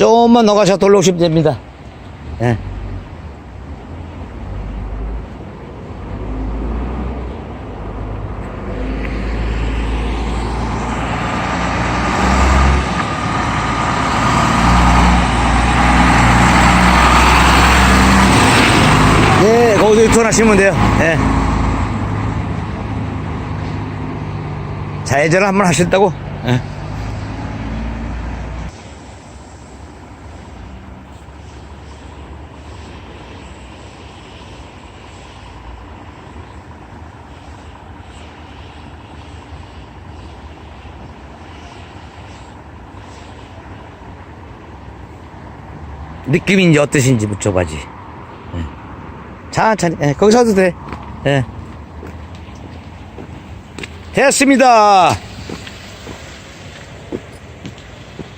조금만 너가셔 돌려오시면 됩니다. 예. 예, 거기서 유턴하시면 돼요. 예. 좌회전을 한번 하셨다고? 예. 느낌이 이제 어떠신지 묻혀봐지. 예. 천천히, 예, 거기 서도 돼. 예. 됐습니다.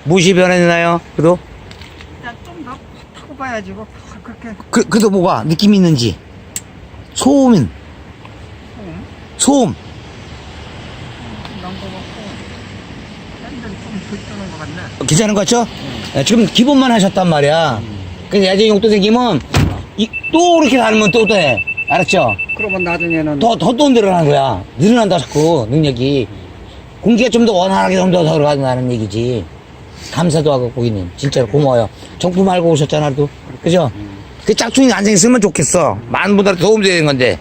무시 변했나요? 그도? 좀더 타고 봐야지 뭐 그렇게 그, 그도 뭐가 느낌 있는지. 소음인, 소음. 난거 같고 핸들이 좀 불편한 것 같네 괜찮은 것 같죠? 예, 지금 기본만 하셨단 말이야. 그래서 야제 용도 생기면, 이, 또 그렇게 다르면 또, 또 해. 알았죠? 그러면 나중에는 더, 더또 늘어나는 거야. 늘어난다, 자꾸, 능력이. 공기가 좀 더 원활하게 좀 더 들어간다는 얘기지. 감사도 하고, 고객님. 진짜로 고마워요. 정품 알고 오셨잖아, 또. 그죠? 그 짝퉁이 안정 있으면 좋겠어. 많은 분들한테 도움 되는 건데.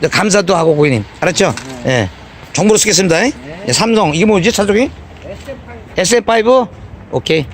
근데 감사도 하고, 고객님. 알았죠? 예. 정보로 쓰겠습니다. 예, 삼성. 이게 뭐지, 차종이? SF5? 오케이.